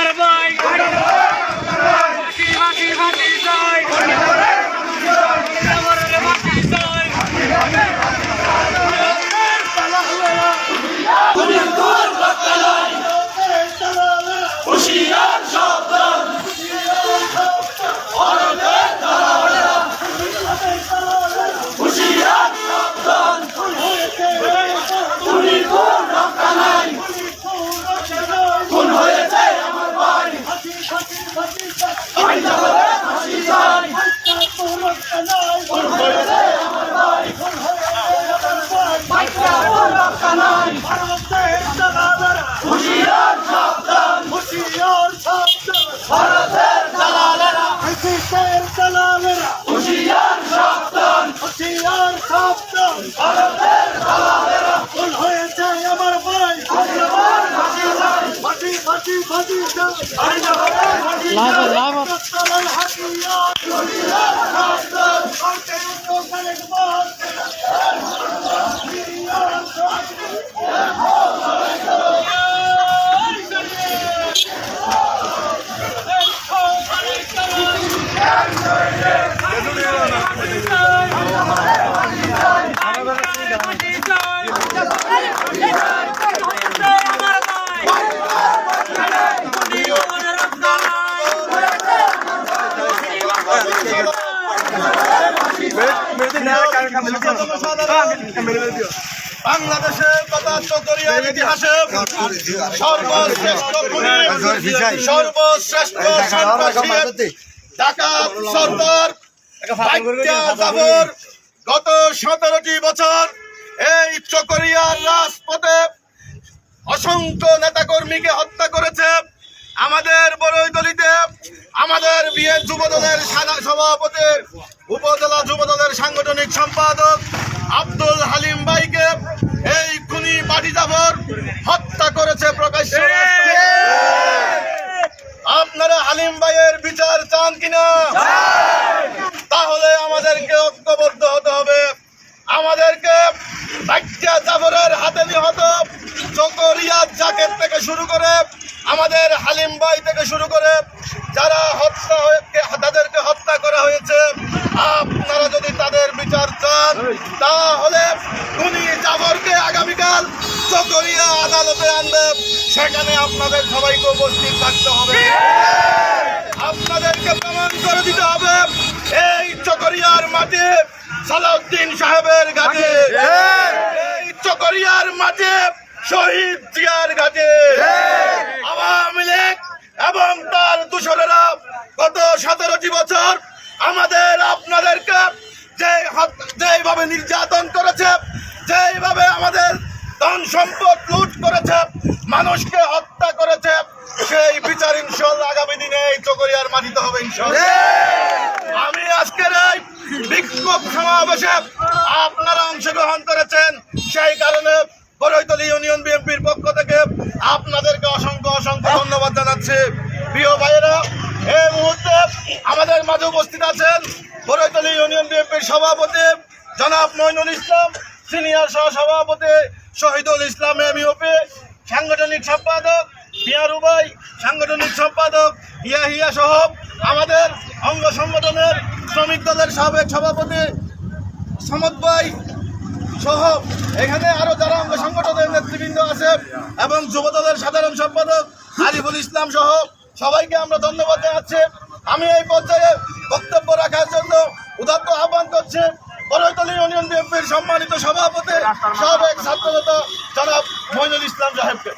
আমার আমার লাভ লাভ বাংলাদেশের কথা চকরিয়ার ইতিহাসে সর্বশ্রেষ্ঠ ঢাকা গত সতেরোটি বছর এই চকরিয়ার রাজপথে অসংখ্য নেতাকর্মীকে হত্যা করেছে। আমাদের বড়ইদলিতে আমাদের বিয়ে যুবদলের সভাপতি, উপজেলা যুবদলের সাংগঠনিক সম্পাদক আব্দুল হালিম ভাইকে এই খুনি বাড়ি জাফর হত্যা করেছে রাস্তায়। আপনারা হালিম ভাইয়ের বিচার চান কিনা তাহলে আমাদেরকে ঐক্যবদ্ধ হতে হবে আমাদেরকে জাফরের হাতে নিহত চকরিয়া জাকের থেকে শুরু করে আমাদের হালিম ভাই থেকে শুরু করে যারা হত্যা হয়ে তাদেরকে হত্যা করা হয়েছে আপনারা যদি তাদের বিচার চান তাহলে উনি জাফরকে আগামীকাল চকরিয়া আদালতে আনবে। সেখানে আপনাদের সবাইকে উপস্থিত থাকতে হবে। আপনাদেরকে প্রমাণ করে দিতে হবে এই চকরিয়ার মাঠে সালাউদ্দিন সাহেবের ঘাটে এই চকরিয়ার মাঠে শহীদ জিয়ার ঘাটে আওয়ামী লীগ এবং তার দূষণেরা গত সতেরোটি বছর আমাদের আপনাদেরকে যে যেইভাবে নির্যাতন করেছে, যেইভাবে আমাদের ধন সম্পদ লুট করেছে, মানুষকে হত্যা করেছে, সেই বিচার ইনশাল্লাহ আগামী দিনে এই চকরিয়ার মাটিতে হবে ইনশাল্লাহ। আমি আজকের এই বিক্ষোভ সমাবেশে আপনারা অংশগ্রহণ করেছেন, সেই কারণে বরৈতলী ইউনিয়ন বিএনপির পক্ষ থেকে আপনাদেরকে অসংখ্য অসংখ্য ধন্যবাদ জানাচ্ছি। প্রিয় ভাইয়েরা, এই মুহূর্তে আমাদের মাঝে উপস্থিত আছেন বরৈতলী ইউনিয়ন বিএনপির সভাপতি জনাব মইনুল ইসলাম, সিনিয়র সহ সভাপতি শহীদুল ইসলাম এমইউপি সাংগঠনিক সম্পাদক পিয়ারুবাই সাংগঠনিক সম্পাদক ইয়াহিয়া সহ আমাদের অঙ্গ সংগঠনের শ্রমিক দলের সাবেক সভাপতি সমদ ভাই সহ এখানে আরও যারা অঙ্গ সংগঠনের নেতৃবৃন্দ আছে এবং যুব দলের সাধারণ সম্পাদক আরিফুল ইসলাম সহ সবাইকে আমরা ধন্যবাদ জানাচ্ছি। আমি এই পর্যায়ে বক্তব্য রাখার জন্য উদাত্ত আহ্বান করছি। বরৈতলী ইউনিয়ন বিএনপির সম্মানিত সভাপতি, সাবেক ছাত্রনেতা জনাব মইনুল ইসলাম সাহেবকে।